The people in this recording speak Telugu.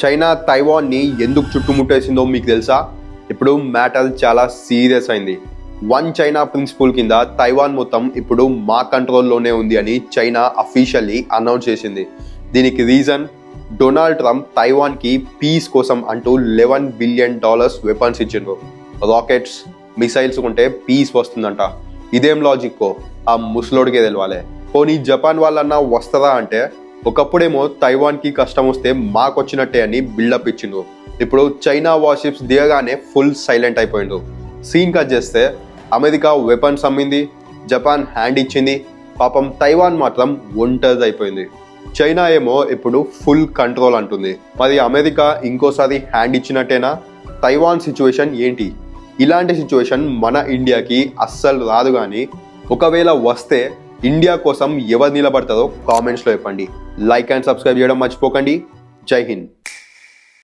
చైనా తైవాన్ని ఎందుకు చుట్టుముట్టేసిందో మీకు తెలుసా? ఇప్పుడు మ్యాటర్ చాలా సీరియస్ అయింది. వన్ చైనా ప్రిన్సిపల్ కింద తైవాన్ మొత్తం ఇప్పుడు మా కంట్రోల్లోనే ఉంది అని చైనా అఫీషియల్లీ అనౌన్స్ చేసింది. దీనికి రీజన్ డొనాల్డ్ ట్రంప్ తైవాన్కి పీస్ కోసం అంటూ లెవెన్ బిలియన్ డాలర్స్ వెపన్స్ ఇచ్చిండ్రు. రాకెట్స్ మిసైల్స్ ఉంటే పీస్ వస్తుందంట. ఇదేం లాజిక్కో? ఆ ముసలోడికే తెలవాలి. పోనీ జపాన్ వాళ్ళన్నా వస్తుందా అంటే ఒకప్పుడేమో తైవాన్కి కష్టం వస్తే మాకు వచ్చినట్టే అని బిల్డప్ ఇచ్చిండు ఇప్పుడు చైనా వార్షిప్స్ దిగగానే ఫుల్ సైలెంట్ అయిపోయిండు సీన్ కట్ చేస్తే అమెరికా వెపన్స్ అమ్మింది జపాన్ హ్యాండ్ ఇచ్చింది పాపం తైవాన్ మాత్రం ఒంటరిది అయిపోయింది. చైనా ఏమో ఇప్పుడు ఫుల్ కంట్రోల్ అంటుంది. మరి అమెరికా ఇంకోసారి హ్యాండ్ ఇచ్చినట్టేనా? తైవాన్ సిచ్యువేషన్ ఏంటి? ఇలాంటి సిచ్యువేషన్ మన ఇండియాకి అస్సలు రాదు కానీ ఒకవేళ వస్తే ఇండియా కోసం ఎవరు నిలబడతారో కామెంట్స్లో చెప్పండి. లైక్ అండ్ సబ్స్క్రైబ్ చేయడం మర్చిపోకండి. జై హింద్.